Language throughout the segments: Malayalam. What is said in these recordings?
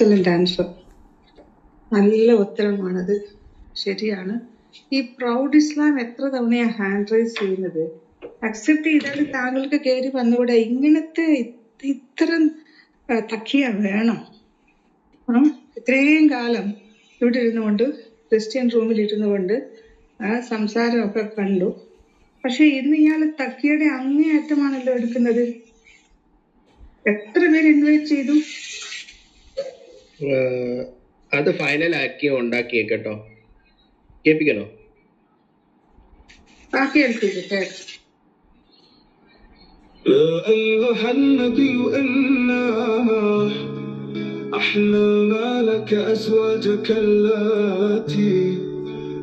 എക്സലന്റ് ആൻസർ നല്ല ഉത്തരമാണത്. ശരിയാണ്. ഈ പ്രൗഡ് ഇസ്ലാം എത്ര തവണയാ ഹാൻഡ് റൈസ് ചെയ്യുന്നത്? അക്സെപ്റ്റ് ചെയ്താൽ താങ്കൾക്ക് കയറി വന്നുകൂടെ? ഇങ്ങനത്തെ ഇത് ഇത്തരം തക്കിയ വേണം. ഇത്രയും കാലം ഇവിടെ ഇരുന്നുകൊണ്ട് ക്രിസ്ത്യൻ റൂമിൽ ഇരുന്നുകൊണ്ട് ആ സംസാരമൊക്കെ കണ്ടു. പക്ഷെ ഇന്ന് ഇയാൾ തക്കിയുടെ അങ്ങേയറ്റമാണല്ലോ എടുക്കുന്നത്. എത്ര പേര് ഇൻവൈറ്റ് ചെയ്തു? അത് ഫൈനൽ ആക്കി ഉണ്ടാക്കിയേ കേട്ടോ കേൾപ്പിക്കണോ ആ കേൾപ്പിക്കട്ടെ يا أيها النبي إنا أحللنا لك أزواجك اللاتي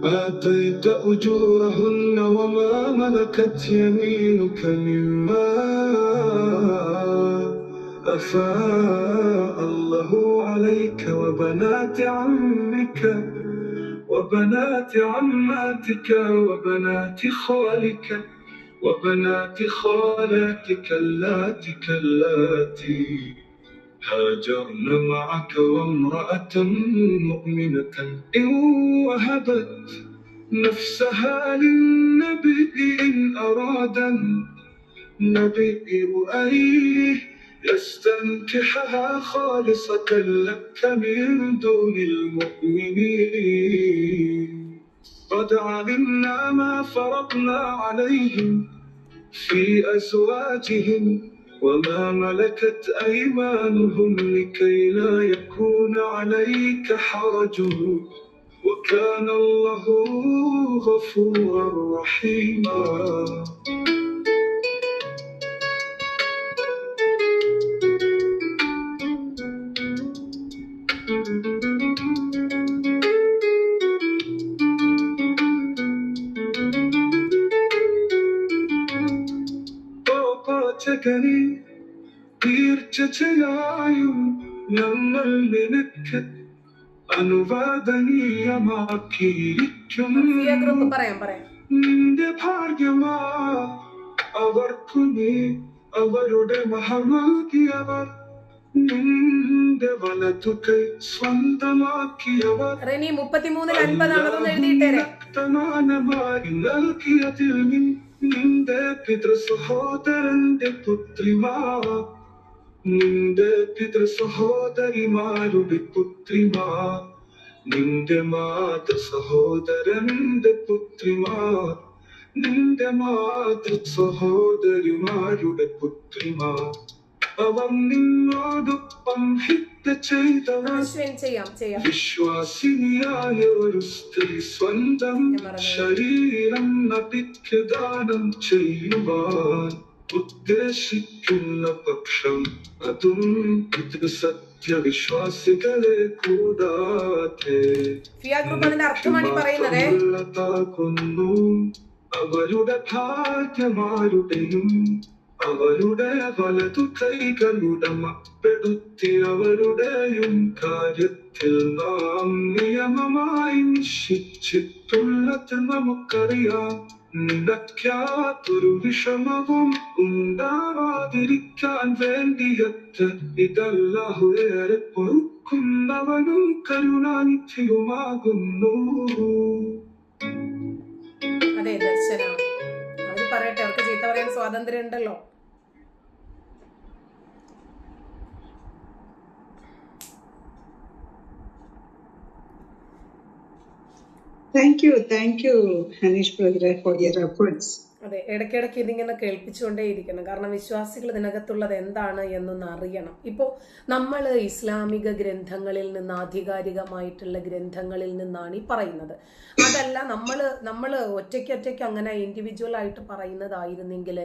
آتيت أجورهن وما ملكت يمينك مما أفاء الله عليك وبنات عمك وبنات عماتك وبنات خالك وبنات خالاتك اللاتي كاللاتي هاجرن معك وامرأة مؤمنة إن وهبت نفسها للنبي إن أراد النبي أن يستنكحها خالصة لك من دون المؤمنين. قد علمنا ما فرضنا عليهم في أزواجهم وما ملكت أيمانهم لكي لا يكون عليك حرج وكان الله غفورا رحيما. പാചകനെ തീർച്ചയായും ഞങ്ങൾ നിനക്ക് അനുവാദനീയമാക്കിയിരിക്കും നിന്റെ ഭാഗ്യമാ അവർക്കു നീ അവരുടെ മഹമാക്കിയവർ നിന്റെ വലതു കൈ സ്വന്തമാക്കിയവർ. റെനി മുപ്പത്തിമൂന്നിൽ അൻപതാണെന്ന് എഴുതിയിട്ടേ വർത്തമാനമായി നൽകിയതിൽ നി- നിന്റെ പിതൃ സഹോദരന്റെ പുത്രിമാ. നിന്റെ പിതൃ സഹോദരിമാരുടെ പുത്രിമാ. നിന്റെ മാതൃ സഹോദരന്റെ പുത്രിമാ. നിന്റെ മാതൃ സഹോദരിമാരുടെ പുത്രിമാർ ചെയ്യാം ചെയ്യാം. വിശ്വാസിനിയായ ഒരു സ്ത്രീ സ്വന്തം ശരീരം നദിക്ക് ദാനം ചെയ്യുവാൻ ഉദ്ദേശിക്കുന്ന പക്ഷം അതും ഇത് സത്യവിശ്വാസികളെ കൂടാതെ അവരുടെ ഭാഗ്യമാരുടെയും അവരുടെ വലതു കൈകളുടെ മപ്പെടുത്തി അവരുടെയും കാര്യത്തിൽ നാം നിയമമായി നിശ്ചയിച്ചിട്ടുള്ളത് നമുക്കറിയാം ൊരു വിഷമവും ഉണ്ടാവാതിരിക്കാൻ വേണ്ടിയത്ത് ഇതല്ലാഹു ഏറെ പൊറുക്കുന്നവനും കരുണാനിധിയുമാകുന്നു. അതെ ദർശന. അവർ പറയട്ടെ അവർക്ക് ചീത്ത പറയാൻ സ്വാതന്ത്ര്യം ഉണ്ടല്ലോ thank you thank you Hanish ബ്രദറെ അതെ ഇടയ്ക്കിടയ്ക്ക് ഇതിങ്ങനെ കേൾപ്പിച്ചുകൊണ്ടേ ഇരിക്കണം കാരണം വിശ്വാസികൾ ഇതിനകത്തുള്ളത് എന്താണ് എന്നൊന്ന് അറിയണം. ഇപ്പോൾ നമ്മൾ ഇസ്ലാമിക ഗ്രന്ഥങ്ങളിൽ നിന്ന് ആധികാരികമായിട്ടുള്ള ഗ്രന്ഥങ്ങളിൽ നിന്നാണ് ഈ പറയുന്നത്. അതല്ല നമ്മൾ നമ്മൾ ഒറ്റയ്ക്ക് ഒറ്റയ്ക്ക് അങ്ങനെ ഇൻഡിവിജ്വൽ ആയിട്ട് പറയുന്നതായിരുന്നെങ്കിൽ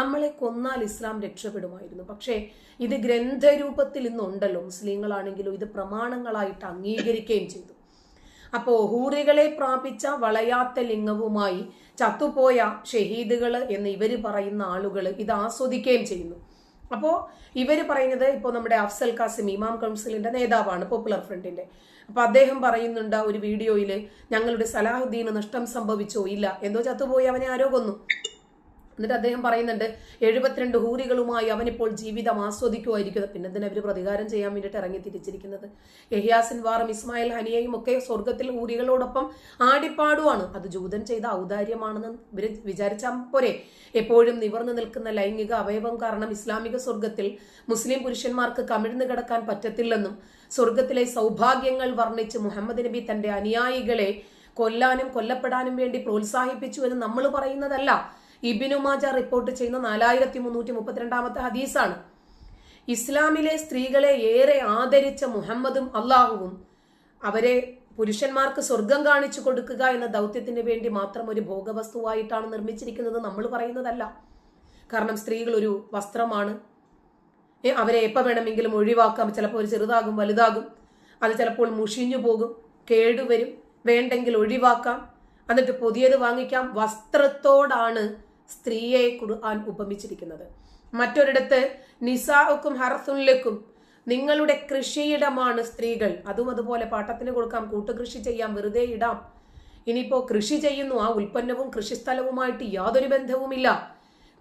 നമ്മളെ കൊന്നാൽ ഇസ്ലാം രക്ഷപ്പെടുമായിരുന്നു. പക്ഷേ ഇത് ഗ്രന്ഥരൂപത്തിൽ ഇന്നുണ്ടല്ലോ. മുസ്ലിങ്ങളാണെങ്കിലും ഇത് പ്രമാണങ്ങളായിട്ട് അംഗീകരിക്കുകയും ചെയ്തു. അപ്പോൾ ഹൂറികളെ പ്രാപിച്ച വളയാത്ത ലിംഗവുമായി ചത്തുപോയ ഷഹീദുകൾ എന്ന് ഇവർ പറയുന്ന ആളുകൾ ഇത് ആസ്വദിക്കുകയും ചെയ്യുന്നു. അപ്പോൾ ഇവർ പറയുന്നത് ഇപ്പോൾ നമ്മുടെ അഫ്സൽ കാസിം ഇമാം കൗൺസിലിന്റെ നേതാവാണ് പോപ്പുലർ ഫ്രണ്ടിന്റെ അപ്പൊ അദ്ദേഹം പറയുന്നുണ്ട് ഒരു വീഡിയോയിൽ ഞങ്ങളുടെ സലാഹുദ്ദീന് നഷ്ടം സംഭവിച്ചോ ഇല്ല എന്തോ ചത്തുപോയി അവനെ ആരോ കൊന്നു. എന്നിട്ട് അദ്ദേഹം പറയുന്നുണ്ട് എഴുപത്തിരണ്ട് ഹൂറികളുമായി അവനിപ്പോൾ ജീവിതം ആസ്വദിക്കുമായിരിക്കുന്നത് പിന്നെ എന്തിനാ അവർ പ്രതികാരം ചെയ്യാൻ വേണ്ടിയിട്ട് ഇറങ്ങി തിരിച്ചിരിക്കുന്നത്? യഹിയാസിൻ വാറും ഇസ്മായിൽ ഹനിയയും ഒക്കെ സ്വർഗത്തിൽ ഹൂറികളോടൊപ്പം ആടിപ്പാടുവാണ്. അത് ജൂതൻ ചെയ്ത ഔദാര്യമാണെന്ന് ഇവർ വിചാരിച്ചാൽ പോരെ. എപ്പോഴും നിവർന്നു നിൽക്കുന്ന ലൈംഗിക അവയവം കാരണം ഇസ്ലാമിക സ്വർഗത്തിൽ മുസ്ലിം പുരുഷന്മാർക്ക് കമിഴ്ന്നു കിടക്കാൻ പറ്റത്തില്ലെന്നും സ്വർഗത്തിലെ സൗഭാഗ്യങ്ങൾ വർണിച്ച് മുഹമ്മദ് നബി തന്റെ അനുയായികളെ കൊല്ലാനും കൊല്ലപ്പെടാനും വേണ്ടി പ്രോത്സാഹിപ്പിച്ചു എന്ന് നമ്മൾ പറയുന്നതല്ല. ഇബിനുമാജ റിപ്പോർട്ട് ചെയ്യുന്ന നാലായിരത്തി മുന്നൂറ്റി മുപ്പത്തിരണ്ടാമത്തെ ഹദീസാണ്. ഇസ്ലാമിലെ സ്ത്രീകളെ ഏറെ ആദരിച്ച മുഹമ്മദും അള്ളാഹുവും അവരെ പുരുഷന്മാർക്ക് സ്വർഗം കാണിച്ചു കൊടുക്കുക എന്ന ദൗത്യത്തിന് വേണ്ടി മാത്രം ഒരു ഭോഗവസ്തുവായിട്ടാണ് നിർമ്മിച്ചിരിക്കുന്നത് നമ്മൾ പറയുന്നതല്ല. കാരണം സ്ത്രീകൾ ഒരു വസ്ത്രമാണ്. അവരെ എപ്പോൾ വേണമെങ്കിലും ഒഴിവാക്കാം. ചിലപ്പോൾ ഒരു ചെറുതാകും വലുതാകും. അത് ചിലപ്പോൾ മുഷിഞ്ഞു പോകും കേടുവരും. വേണ്ടെങ്കിൽ ഒഴിവാക്കാം. എന്നിട്ട് പുതിയത് വാങ്ങിക്കാം. വസ്ത്രത്തോടാണ് സ്ത്രീയെ ഖുർആൻ ഉപമിച്ചിരിക്കുന്നത്. മറ്റൊരിടത്ത് നിസാഉക്കും ഹർസുല്ലക്കും നിങ്ങളുടെ കൃഷിയിടമാണ് സ്ത്രീകൾ. അതും അതുപോലെ പാട്ടത്തിന് കൊടുക്കാം കൂട്ടുകൃഷി ചെയ്യാം വെറുതെ ഇടാം. ഇനിയിപ്പോ കൃഷി ചെയ്യുന്നു. ആ ഉൽപ്പന്നവും കൃഷിസ്ഥലവുമായിട്ട് യാതൊരു ബന്ധവുമില്ല.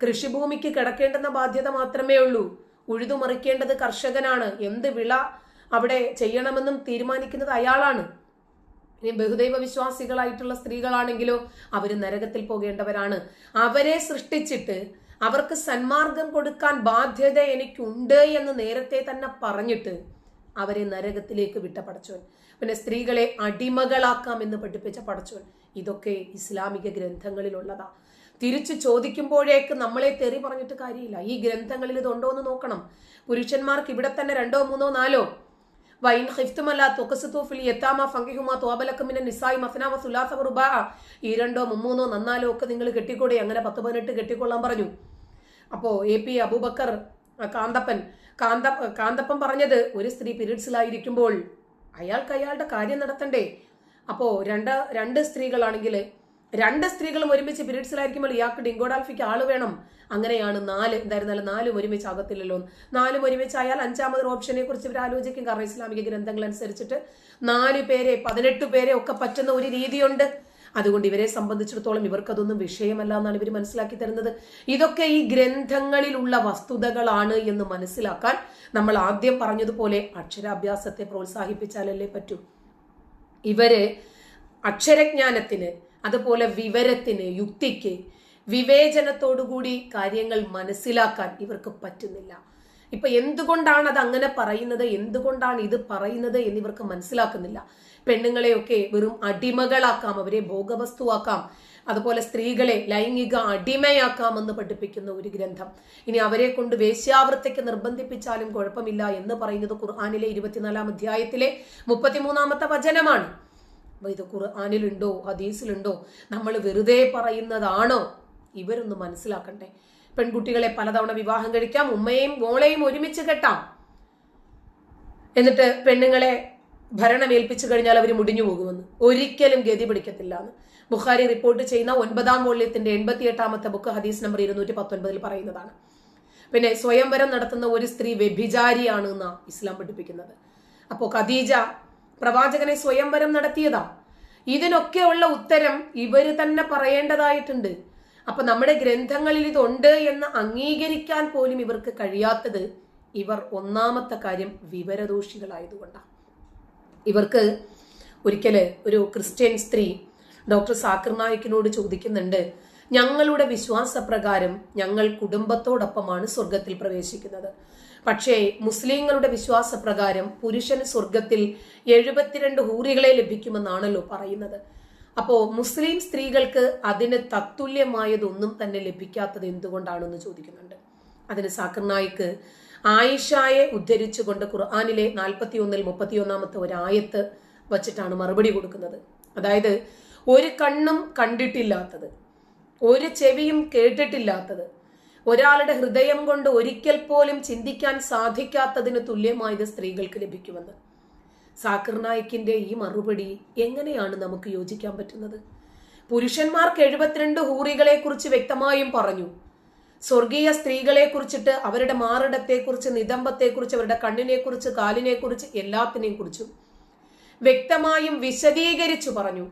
കൃഷിഭൂമിക്ക് കിടക്കേണ്ടുന്ന ബാധ്യത മാത്രമേ ഉള്ളൂ. ഉഴുതുമറിക്കേണ്ടത് കർഷകനാണ്. എന്ത് വിള അവിടെ ചെയ്യണമെന്നും തീരുമാനിക്കുന്നത് അയാളാണ്. ഇനി ബഹുദൈവ വിശ്വാസികളായിട്ടുള്ള സ്ത്രീകളാണെങ്കിലോ അവർ നരകത്തിൽ പോകേണ്ടവരാണ്. അവരെ സൃഷ്ടിച്ചിട്ട് അവർക്ക് സന്മാർഗം കൊടുക്കാൻ ബാധ്യത എനിക്കുണ്ട് എന്ന് നേരത്തെ തന്നെ പറഞ്ഞിട്ട് അവരെ നരകത്തിലേക്ക് വിട്ട പടച്ചോൻ. പിന്നെ സ്ത്രീകളെ അടിമകളാക്കാം എന്ന് പഠിപ്പിച്ച പടച്ചോൻ. ഇതൊക്കെ ഇസ്ലാമിക ഗ്രന്ഥങ്ങളിലുള്ളതാ. തിരിച്ചു ചോദിക്കുമ്പോഴേക്ക് നമ്മളെ തെറി പറഞ്ഞിട്ട് കാര്യമില്ല. ഈ ഗ്രന്ഥങ്ങളിൽ ഇതുണ്ടോ എന്ന് നോക്കണം. പുരുഷന്മാർക്ക് ഇവിടെ തന്നെ രണ്ടോ മൂന്നോ നാലോ വൈൻ ഹിഫ്തുമല്ല തൊക്കസുത്തൂഫിൽ ഫിൽ യത്താമ ഫങ്കിഹുമ തോബലക്കമിന നിസായി മഫനാമ സുലാസ റുബാ ഈ രണ്ടോ മുമ്മൂന്നോ നന്നാലോ ഒക്കെ നിങ്ങൾ കെട്ടിക്കൂടെ? അങ്ങനെ പത്ത് പതിനെട്ട് കെട്ടിക്കൊള്ളാൻ പറഞ്ഞു. അപ്പോൾ എ പി അബൂബക്കർ കാന്തപ്പൻ കാന്ത കാന്തപ്പൻ പറഞ്ഞത് ഒരു സ്ത്രീ പീരീഡ്സിലായിരിക്കുമ്പോൾ അയാൾക്ക് അയാളുടെ കാര്യം നടത്തണ്ടേ? അപ്പോൾ രണ്ട് രണ്ട് സ്ത്രീകളാണെങ്കിൽ രണ്ട് സ്ത്രീകളും ഒരുമിച്ച് പീരീഡ്സിലായിരിക്കുമ്പോൾ ഇയാൾക്ക് ഡിങ്കോഡാൽഫിക്ക് ആൾ വേണം. അങ്ങനെയാണ് നാല് എന്തായിരുന്നാലും നാലും ഒരുമിച്ച് ആകത്തില്ലല്ലോ നാലും ഒരുമിച്ചായാൽ അഞ്ചാമതൊരു ഓപ്ഷനെ കുറിച്ച് ഇവർ ആലോചിക്കും. കാരണം ഇസ്ലാമിക ഗ്രന്ഥങ്ങൾ അനുസരിച്ചിട്ട് നാല് പേരെ പതിനെട്ട് പേരെ ഒക്കെ പറ്റുന്ന ഒരു രീതിയുണ്ട്. അതുകൊണ്ട് ഇവരെ സംബന്ധിച്ചിടത്തോളം ഇവർക്കതൊന്നും വിഷയമല്ല എന്നാണ് ഇവർ മനസ്സിലാക്കി തരുന്നത്. ഇതൊക്കെ ഈ ഗ്രന്ഥങ്ങളിലുള്ള വസ്തുതകളാണ് എന്ന് മനസ്സിലാക്കാൻ നമ്മൾ ആദ്യം പറഞ്ഞതുപോലെ അക്ഷരാഭ്യാസത്തെ പ്രോത്സാഹിപ്പിച്ചാലല്ലേ പറ്റൂ. ഇവർ അക്ഷരജ്ഞാനത്തിന് അതുപോലെ വിവരത്തിന് യുക്തിക്ക് വിവേചനത്തോടുകൂടി കാര്യങ്ങൾ മനസ്സിലാക്കാൻ ഇവർക്ക് പറ്റുന്നില്ല. ഇപ്പൊ എന്തുകൊണ്ടാണ് അത് അങ്ങനെ പറയുന്നത് എന്തുകൊണ്ടാണ് ഇത് പറയുന്നത് എന്നിവർക്ക് മനസ്സിലാക്കുന്നില്ല. പെണ്ണുങ്ങളെയൊക്കെ വെറും അടിമകളാക്കാം അവരെ ഭോഗവസ്തുവാക്കാം. അതുപോലെ സ്ത്രീകളെ ലൈംഗിക അടിമയാക്കാമെന്ന് പഠിപ്പിക്കുന്ന ഒരു ഗ്രന്ഥം. ഇനി അവരെ കൊണ്ട് വേശ്യാവൃത്തിക്ക് നിർബന്ധിപ്പിച്ചാലും കുഴപ്പമില്ല എന്ന് പറയുന്നത് ഖുർആാനിലെ ഇരുപത്തിനാലാം അധ്യായത്തിലെ മുപ്പത്തിമൂന്നാമത്തെ വചനമാണ്. ഇത് ഖുർആാനിലുണ്ടോ ഹദീസിലുണ്ടോ? നമ്മൾ വെറുതെ പറയുന്നതാണോ? ഇവരൊന്ന് മനസ്സിലാക്കണ്ടേ. പെൺകുട്ടികളെ പലതവണ വിവാഹം കഴിക്കാം ഉമ്മയെയും മോളെയും ഒരുമിച്ച് കെട്ടാം. എന്നിട്ട് പെണ്ണുങ്ങളെ ഭരണമേൽപ്പിച്ചു കഴിഞ്ഞാൽ അവർ മുടിഞ്ഞു പോകുമെന്ന്. ഒരിക്കലും ഗതി പിടിക്കത്തില്ല എന്ന് ബുഖാരി റിപ്പോർട്ട് ചെയ്യുന്ന ഒൻപതാം വോള്യത്തിന്റെ എൺപത്തിയെട്ടാമത്തെ ബുക്ക് ഹദീസ് നമ്പർ ഇരുന്നൂറ്റി പത്തൊൻപതിൽ പറയുന്നതാണ്. പിന്നെ സ്വയംവരം നടത്തുന്ന ഒരു സ്ത്രീ വ്യഭിചാരിയാണ് എന്നാണ് ഇസ്ലാം പഠിപ്പിക്കുന്നത്. അപ്പോൾ ഖദീജ പ്രവാചകനെ സ്വയംവരം നടത്തിയതാ. ഇതിനൊക്കെയുള്ള ഉത്തരം ഇവർ തന്നെ പറയേണ്ടതായിട്ടുണ്ട്. അപ്പൊ നമ്മുടെ ഗ്രന്ഥങ്ങളിൽ ഇതുണ്ട് എന്ന് അംഗീകരിക്കാൻ പോലും ഇവർക്ക് കഴിയാത്തത് ഇവർ ഒന്നാമത്തെ കാര്യം വിവരദോഷികളായതുകൊണ്ടാണ് ഇവർക്ക് ഒരിക്കൽ ഒരു ക്രിസ്ത്യൻ സ്ത്രീ ഡോക്ടർ സാക്കിർ നായിക്കിനോട് ചോദിക്കുന്നുണ്ട് ഞങ്ങളുടെ വിശ്വാസപ്രകാരം ഞങ്ങൾ കുടുംബത്തോടൊപ്പമാണ് സ്വർഗത്തിൽ പ്രവേശിക്കുന്നത്. പക്ഷേ മുസ്ലിങ്ങളുടെ വിശ്വാസപ്രകാരം പുരുഷന് സ്വർഗത്തിൽ എഴുപത്തിരണ്ട് ഹൂറികളെ ലഭിക്കുമെന്നാണല്ലോ പറയുന്നത്. അപ്പോ മുസ്ലിം സ്ത്രീകൾക്ക് അതിന് തത്തുല്യമായതൊന്നും തന്നെ ലഭിക്കാത്തത് എന്തുകൊണ്ടാണെന്ന് ചോദിക്കുന്നുണ്ട്. അതിന് സാക്കർ നായിക്ക് ആയിഷായെ ഉദ്ധരിച്ചുകൊണ്ട് ഖുർആാനിലെ നാൽപ്പത്തി ഒന്നിൽ മുപ്പത്തിയൊന്നാമത്തെ ഒരു ആയത്ത് വച്ചിട്ടാണ് മറുപടി കൊടുക്കുന്നത്. അതായത് ഒരു കണ്ണും കണ്ടിട്ടില്ലാത്തത് ഒരു ചെവിയും കേട്ടിട്ടില്ലാത്തത് ഒരാളുടെ ഹൃദയം കൊണ്ട് ഒരിക്കൽ പോലും ചിന്തിക്കാൻ സാധിക്കാത്തതിന് തുല്യമായത് സ്ത്രീകൾക്ക് ലഭിക്കുമെന്ന്. സാക്കിർ നായിക്കിന്റെ ഈ മറുപടി എങ്ങനെയാണ് നമുക്ക് യോജിക്കാൻ പറ്റുന്നത്? പുരുഷന്മാർക്ക് എഴുപത്തിരണ്ട് ഹൂറികളെ കുറിച്ച് വ്യക്തമായും പറഞ്ഞു. സ്വർഗീയ സ്ത്രീകളെ കുറിച്ചിട്ട് അവരുടെ മാറിടത്തെക്കുറിച്ച് നിതംബത്തെക്കുറിച്ച് അവരുടെ കണ്ണിനെ കാലിനെക്കുറിച്ച് കാലിനെ കുറിച്ച് എല്ലാത്തിനെയും കുറിച്ചും വ്യക്തമായും വിശദീകരിച്ചു പറഞ്ഞു.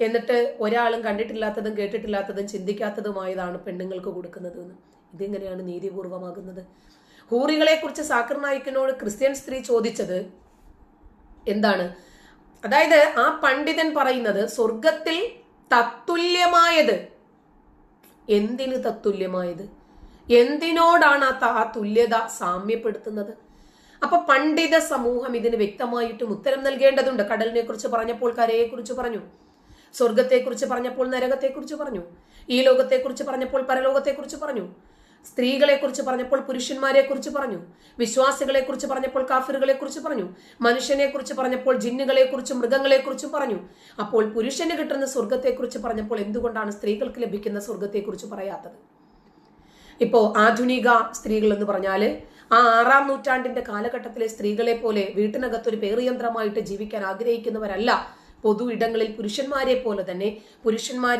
എന്നിട്ട് ഒരാളും കണ്ടിട്ടില്ലാത്തതും കേട്ടിട്ടില്ലാത്തതും ചിന്തിക്കാത്തതുമായതാണ് പെണ്ണുങ്ങൾക്ക് കൊടുക്കുന്നത് എന്ന് ഇതെങ്ങനെയാണ് നീതിപൂർവമാകുന്നത്? ഹൂറികളെ കുറിച്ച് സാക്കർ നായിക്കിനോട് ക്രിസ്ത്യൻ സ്ത്രീ ചോദിച്ചത് എന്താണ്? അതായത് ആ പണ്ഡിതൻ പറയുന്നത് സ്വർഗത്തിൽ തത്തുല്യമായത്. എന്തിന് തത്തുല്യമായത്? എന്തിനോടാണ് ആ ആ തുല്യത സാമ്യപ്പെടുത്തുന്നത്? അപ്പൊ പണ്ഡിത സമൂഹം ഇതിന് വ്യക്തമായിട്ടും ഉത്തരം നൽകേണ്ടതുണ്ട്. കടലിനെ കുറിച്ച് പറഞ്ഞപ്പോൾ കരയെ കുറിച്ച് പറഞ്ഞു. സ്വർഗത്തെക്കുറിച്ച് പറഞ്ഞപ്പോൾ നരകത്തെക്കുറിച്ച് പറഞ്ഞു. ഈ ലോകത്തെക്കുറിച്ച് പറഞ്ഞപ്പോൾ പരലോകത്തെക്കുറിച്ച് പറഞ്ഞു. സ്ത്രീകളെ കുറിച്ച് പറഞ്ഞപ്പോൾ പുരുഷന്മാരെ കുറിച്ച് പറഞ്ഞു വിശ്വാസികളെ കുറിച്ച് പറഞ്ഞപ്പോൾ കാഫിറുകളെ കുറിച്ച് പറഞ്ഞു മനുഷ്യനെ കുറിച്ച് പറഞ്ഞപ്പോൾ ജിന്നുകളെ കുറിച്ചും മൃഗങ്ങളെ കുറിച്ചും പറഞ്ഞു. അപ്പോൾ പുരുഷന് കിട്ടുന്ന സ്വർഗത്തെക്കുറിച്ച് പറഞ്ഞപ്പോൾ എന്തുകൊണ്ടാണ് സ്ത്രീകൾക്ക് ലഭിക്കുന്ന സ്വർഗത്തെക്കുറിച്ച് പറയാത്തത്? ഇപ്പോ ആധുനിക സ്ത്രീകൾ എന്ന് പറഞ്ഞാൽ ആ ആറാം നൂറ്റാണ്ടിന്റെ കാലഘട്ടത്തിലെ സ്ത്രീകളെ പോലെ വീട്ടിനകത്തൊരു പേറിയന്ത്രമായിട്ട് ജീവിക്കാൻ ആഗ്രഹിക്കുന്നവരല്ല. പൊതു ഇടങ്ങളിൽ പുരുഷന്മാരെ പോലെ തന്നെ പുരുഷന്മാർ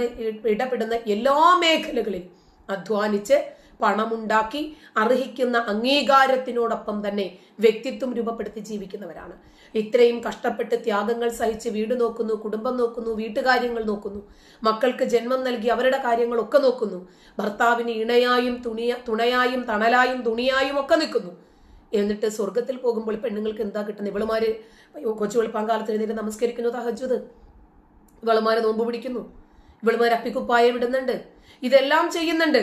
ഇടപെടുന്ന എല്ലാ മേഖലകളിൽ അധ്വാനിച്ച് പണമുണ്ടാക്കി അർഹിക്കുന്ന അംഗീകാരത്തിനോടൊപ്പം തന്നെ വ്യക്തിത്വം രൂപപ്പെടുത്തി ജീവിക്കുന്നവരാണ്. ഇത്രയും കഷ്ടപ്പെട്ട് ത്യാഗങ്ങൾ സഹിച്ച് വീട് നോക്കുന്നു കുടുംബം നോക്കുന്നു വീട്ടുകാര്യങ്ങൾ നോക്കുന്നു മക്കൾക്ക് ജന്മം നൽകി അവരുടെ കാര്യങ്ങളൊക്കെ നോക്കുന്നു ഭർത്താവിന് ഇണയായും തുണിയ തുണയായും തണലായും തുണിയായും ഒക്കെ നിൽക്കുന്നു. എന്നിട്ട് സ്വർഗത്തിൽ പോകുമ്പോൾ പെണ്ണുങ്ങൾക്ക് എന്താ കിട്ടുന്നത്? ഇവളുമാര് കൊച്ചു വെളുപ്പാങ്കാലത്ത് എഴുന്നേറ്റ് നമസ്കരിക്കുന്നു തഹജ്ജുദ്. ഇവളുമാര് നോമ്പ് പിടിക്കുന്നു. ഇവളുമാര് അപ്പിക്കുപ്പായ വിടുന്നുണ്ട് ഇതെല്ലാം ചെയ്യുന്നുണ്ട്.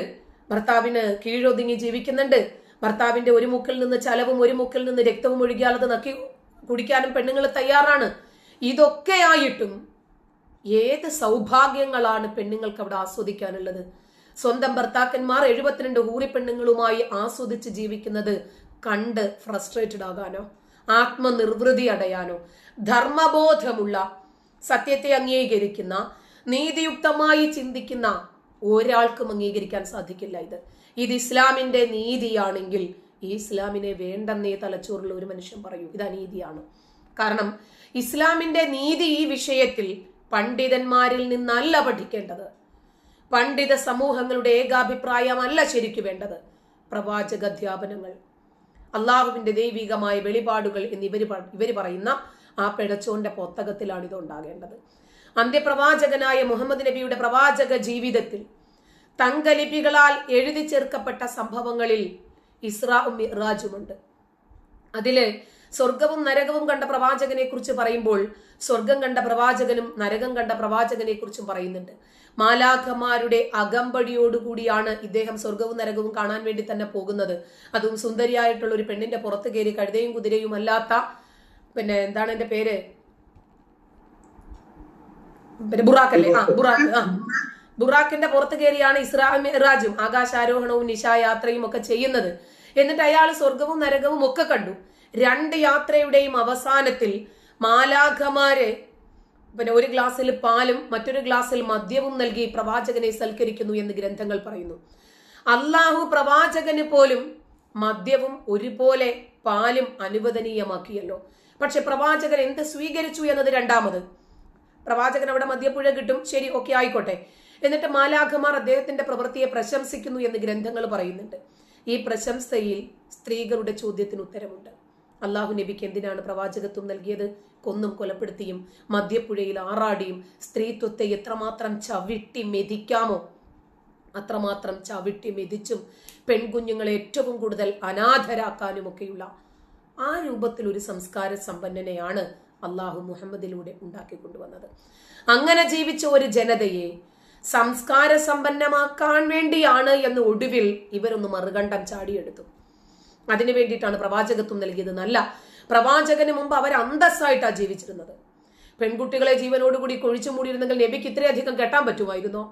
ഭർത്താവിന് കീഴൊതുങ്ങി ജീവിക്കുന്നുണ്ട്. ഭർത്താവിന്റെ ഒരു മുക്കിൽ നിന്ന് ചലവും ഒരു മുക്കിൽ നിന്ന് രക്തവും ഒഴുകിയാൽ അത് നക്കി കുടിക്കാനും പെണ്ണുങ്ങൾ തയ്യാറാണ്. ഇതൊക്കെയായിട്ടും ഏത് സൗഭാഗ്യങ്ങളാണ് പെണ്ണുങ്ങൾക്ക് അവിടെ ആസ്വദിക്കാനുള്ളത്? സ്വന്തം ഭർത്താക്കന്മാർ എഴുപത്തിരണ്ട് ഹൂറി പെണ്ണുങ്ങളുമായി ആസ്വദിച്ച് ജീവിക്കുന്നത് കണ്ട് ഫ്രസ്ട്രേറ്റഡ് ആകാനോ ആത്മനിർവൃതി അടയാനോ ധർമ്മബോധമുള്ള സത്യത്തെ അംഗീകരിക്കുന്ന നീതിയുക്തമായി ചിന്തിക്കുന്ന ഒരാൾക്കും അംഗീകരിക്കാൻ സാധിക്കില്ല ഇത്. ഇത് ഇസ്ലാമിന്റെ നീതിയാണെങ്കിൽ ഈ ഇസ്ലാമിനെ വേണ്ടെന്നേ തലച്ചോറിൽ ഒരു മനുഷ്യൻ പറയൂ. ഇത് അനീതിയാണ്. കാരണം ഇസ്ലാമിന്റെ നീതി ഈ വിഷയത്തിൽ പണ്ഡിതന്മാരിൽ നിന്നല്ല പഠിക്കേണ്ടത്. പണ്ഡിത സമൂഹങ്ങളുടെ ഏകാഭിപ്രായമല്ല ശരിക്കു വേണ്ടത്. പ്രവാചക അധ്യാപനങ്ങൾ അള്ളാഹുവിന്റെ ദൈവികമായ വെളിപാടുകൾ എന്നിവര് ഇവർ പറയുന്ന ആ പിഴച്ചോന്റെ പുസ്തകത്തിലാണ് ഇത് ഉണ്ടാകേണ്ടത് അന്ത്യപ്രവാചകനായ മുഹമ്മദ് നബിയുടെ പ്രവാചക ജീവിതത്തിൽ തങ്കലിപികളാൽ എഴുതി ചേർക്കപ്പെട്ട സംഭവങ്ങളിൽ ഇസ്രാവും മിറാജുമുണ്ട് അതിൽ സ്വർഗവും നരകവും കണ്ട പ്രവാചകനെ കുറിച്ച് പറയുമ്പോൾ സ്വർഗം കണ്ട പ്രവാചകനും നരകം കണ്ട പ്രവാചകനെ കുറിച്ചും പറയുന്നുണ്ട്. മാലാഖമാരുടെ അകമ്പടിയോടുകൂടിയാണ് ഇദ്ദേഹം സ്വർഗവും നരകവും കാണാൻ വേണ്ടി തന്നെ പോകുന്നത്. അതും സുന്ദരിയായിട്ടുള്ള ഒരു പെണ്ണിന്റെ പുറത്ത് കയറി കഴുതയും കുതിരയും അല്ലാത്ത പിന്നെ എന്താണ് എന്റെ പേര്? പിന്നെ ബുറാഖ് അല്ലേ? ആ ബുറാഖ്. ആ. ബുറാഖിന്റെ പുറത്ത് കയറിയാണ് ഇസ്രാഹ് മെഹ്റാജും ആകാശാരോഹണവും നിശായാത്രയും ഒക്കെ ചെയ്യുന്നത്. എന്നിട്ട് അയാൾ സ്വർഗവും നരകവും ഒക്കെ കണ്ടു. രണ്ട് യാത്രയുടെയും അവസാനത്തിൽ മാലാഖമാരെ പിന്നെ ഒരു ഗ്ലാസ്സിൽ പാലും മറ്റൊരു ഗ്ലാസ്സിൽ മദ്യവും നൽകി പ്രവാചകനെ സൽക്കരിക്കുന്നു എന്ന് ഗ്രന്ഥങ്ങൾ പറയുന്നു. അള്ളാഹു പ്രവാചകന് പോലും മദ്യവും ഒരുപോലെ പാലും അനുവദനീയമാക്കിയല്ലോ. പക്ഷെ പ്രവാചകൻ എന്ത് സ്വീകരിച്ചു എന്നത് രണ്ടാമത്? പ്രവാചകൻ അവിടെ മദ്യപ്പുഴ കിട്ടും. ശരി ഓക്കെ ആയിക്കോട്ടെ. എന്നിട്ട് മാലാഖമാർ അദ്ദേഹത്തിന്റെ പ്രവൃത്തിയെ പ്രശംസിക്കുന്നു എന്ന് ഗ്രന്ഥങ്ങൾ പറയുന്നുണ്ട്. ഈ പ്രശംസയിൽ സ്ത്രീകളുടെ ചോദ്യത്തിന് ഉത്തരമുണ്ട്. അള്ളാഹു നബിക്ക് എന്തിനാണ് പ്രവാചകത്വം നൽകിയത്? കൊന്നും കൊലപ്പെടുത്തിയും മദ്യപ്പുഴയിൽ ആറാടിയും സ്ത്രീത്വത്തെ എത്രമാത്രം ചവിട്ടി മെതിക്കാമോ? അത്രമാത്രം ചവിട്ടി മെതിച്ചും പെൺകുഞ്ഞുങ്ങളെ ഏറ്റവും കൂടുതൽ അനാഥരാക്കാനുമൊക്കെയുള്ള ആ രൂപത്തിൽ ഒരു സംസ്കാര സമ്പന്നനെയാണ് അള്ളാഹു മുഹമ്മദിലൂടെ ഉണ്ടാക്കി കൊണ്ടുവന്നത് അങ്ങനെ ജീവിച്ച ഒരു ജനതയെ സംസ്കാര സമ്പന്നമാക്കാൻ വേണ്ടിയാണ് എന്ന് ഒടുവിൽ ഇവരൊന്ന് മറുകണ്ഠം ചാടിയെടുത്തു. അതിനു വേണ്ടിയിട്ടാണ് പ്രവാചകത്വം നൽകിയത് നല്ല പ്രവാചകന് മുമ്പ് അവർ അന്തസ്സായിട്ടാണ് ജീവിച്ചിരുന്നത്. പെൺകുട്ടികളെ ജീവനോടുകൂടി കൊഴിച്ചു മൂടിയിരുന്നെങ്കിൽ നബിക്ക് ഇത്രയധികം കെട്ടാൻ പറ്റുമായിരുന്നോ?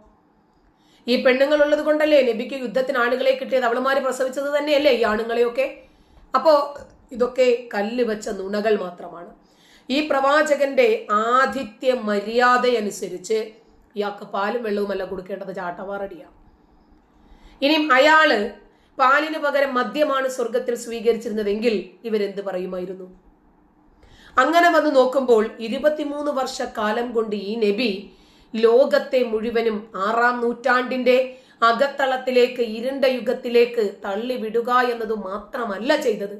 ഈ പെണ്ണുങ്ങൾ ഉള്ളത് കൊണ്ടല്ലേ നബിക്ക് യുദ്ധത്തിന് ആണുങ്ങളെ കിട്ടിയത്? അവളുമാര് പ്രസവിച്ചത് തന്നെയല്ലേ ഈ ആണുങ്ങളെയൊക്കെ? അപ്പോ ഇതൊക്കെ കല്ല് വെച്ച നുണകൾ മാത്രമാണ്. ഈ പ്രവാചകന്റെ ആതിഥ്യ മര്യാദയനുസരിച്ച് ഇയാൾക്ക് പാലും വെള്ളവുമല്ല കൊടുക്കേണ്ടത്. ചാട്ടവാറടിയാണ് ഇനിയും അയാൾ പാലിന് പകരം മദ്യമാണ് സ്വർഗത്തിൽ സ്വീകരിച്ചിരുന്നതെങ്കിൽ ഇവരെന്ത് പറയുമായിരുന്നു? അങ്ങനെ വന്ന് നോക്കുമ്പോൾ ഇരുപത്തിമൂന്ന് കാലം കൊണ്ട് ഈ നബി ലോകത്തെ മുഴുവനും ആറാം നൂറ്റാണ്ടിന്റെ അകത്തളത്തിലേക്ക് ഇരുണ്ട യുഗത്തിലേക്ക് തള്ളിവിടുക എന്നത് മാത്രമല്ല ചെയ്തത്.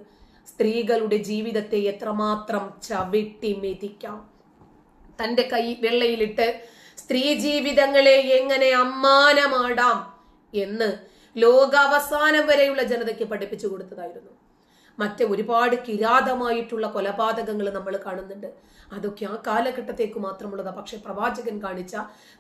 സ്ത്രീകളുടെ ജീവിതത്തെ എത്രമാത്രം ചവിട്ടി മെതിക്കാം. തന്റെ കൈ വെള്ളയിലിട്ട് സ്ത്രീ ജീവിതങ്ങളെ എങ്ങനെ അമ്മാനമാടാം എന്ന് ലോകാവസാനം വരെയുള്ള ജനതയ്ക്ക് പഠിപ്പിച്ചു കൊടുത്തതായിരുന്നു. മറ്റ് ഒരുപാട് കിരാതമായിട്ടുള്ള കൊലപാതകങ്ങൾ നമ്മൾ കാണുന്നുണ്ട്. അതൊക്കെ ആ കാലഘട്ടത്തേക്ക് മാത്രമുള്ളതാണ് പക്ഷെ പ്രവാചകൻ കാണിച്ച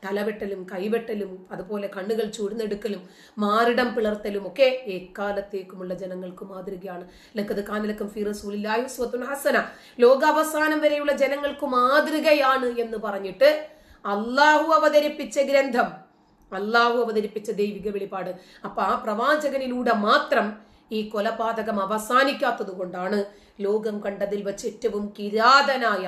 തലവെട്ടലും കൈവെട്ടലും അതുപോലെ കണ്ണുകൾ ചൂടുന്നെടുക്കലും മാറിടം പിളർത്തലും ഒക്കെ എക്കാലത്തേക്കുമുള്ള ജനങ്ങൾക്ക് മാതൃകയാണ്. ലക്കത് കാനലക്കം ഫിറസൂലില്ലായു സ്വത്തുൻ ഹസന. ലോകാവസാനം വരെയുള്ള ജനങ്ങൾക്ക് മാതൃകയാണ് എന്ന് പറഞ്ഞിട്ട് അള്ളാഹു അവതരിപ്പിച്ച ഗ്രന്ഥം അള്ളാഹു അവതരിപ്പിച്ച ദൈവിക വെളിപാട്. അപ്പൊ ആ പ്രവാചകനിലൂടെ മാത്രം ഈ കൊലപാതകം അവസാനിക്കാത്തത് കൊണ്ടാണ് ലോകം കണ്ടതിൽ വെച്ച് ഏറ്റവും കിരാതനായ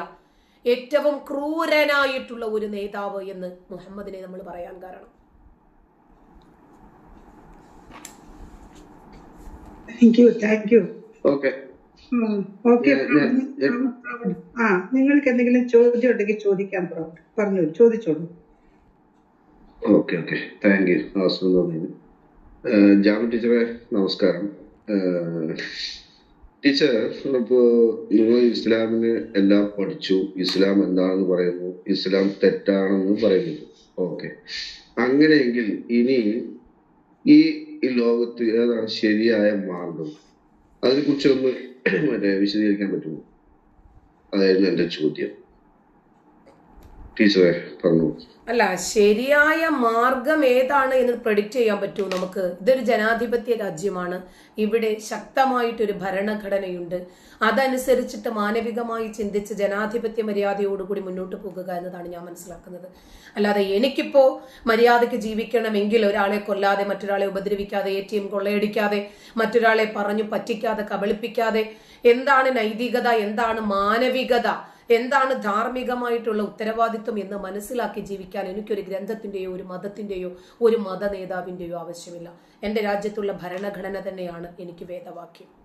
ഏറ്റവും ക്രൂരനായിട്ടുള്ള ഒരു നേതാവ് എന്ന് മുഹമ്മദിനെ നമ്മൾ പറയാൻ കാരണം. Thank you thank you okay okay ആ നിങ്ങൾക്ക് എന്തെങ്കിലും ചോദ്യം ഉണ്ടെങ്കിൽ ചോദിക്കാൻ പറഞ്ഞു ചോദിച്ചോളൂ. Okay okay thank you Jama ടീച്ചറെ നമസ്കാരം. ടീച്ചർ ഇപ്പോ നിങ്ങൾ ഇസ്ലാമിന് എല്ലാം പഠിച്ചു. ഇസ്ലാം എന്താണെന്ന് പറയുന്നു. ഇസ്ലാം തെറ്റാണെന്ന് പറയുന്നു. ഓക്കെ. അങ്ങനെയെങ്കിൽ ഇനി ഈ ലോകത്ത് ഏതാണ് ശരിയായ മാർഗം? അതിനെക്കുറിച്ച് ഒന്ന് മറ്റേ വിശദീകരിക്കാൻ പറ്റുമോ? അതായിരുന്നു എന്റെ ചോദ്യം. ടീച്ചറെ പറഞ്ഞു അല്ല ശരിയായ മാർഗം ഏതാണ് എന്ന് പ്രഡിക്റ്റ് ചെയ്യാൻ പറ്റുമോ നമുക്ക് ഇതൊരു ജനാധിപത്യ രാജ്യമാണ്. ഇവിടെ ശക്തമായിട്ടൊരു ഭരണഘടനയുണ്ട്. അതനുസരിച്ചിട്ട് മാനവികമായി ചിന്തിച്ച് ജനാധിപത്യ മര്യാദയോടുകൂടി മുന്നോട്ട് പോകുക എന്നതാണ് ഞാൻ മനസ്സിലാക്കുന്നത്. അല്ലാതെ എനിക്കിപ്പോ മര്യാദയ്ക്ക് ജീവിക്കണമെങ്കിൽ ഒരാളെ കൊല്ലാതെ മറ്റൊരാളെ ഉപദ്രവിക്കാതെ എ ടി എം കൊള്ളയടിക്കാതെ മറ്റൊരാളെ പറഞ്ഞു പറ്റിക്കാതെ കബളിപ്പിക്കാതെ എന്താണ് നൈതികത എന്താണ് മാനവികത? എന്താണ് ധാർമ്മികമായിട്ടുള്ള ഉത്തരവാദിത്വം എന്ന് മനസ്സിലാക്കി ജീവിക്കാൻ എനിക്കൊരു ഗ്രന്ഥത്തിന്റെയോ ഒരു മതത്തിന്റെയോ ഒരു മത നേതാവിന്റെയോ ആവശ്യമില്ല. എന്റെ രാജ്യത്തുള്ള ഭരണഘടന തന്നെയാണ് എനിക്ക് വേദവാക്യം.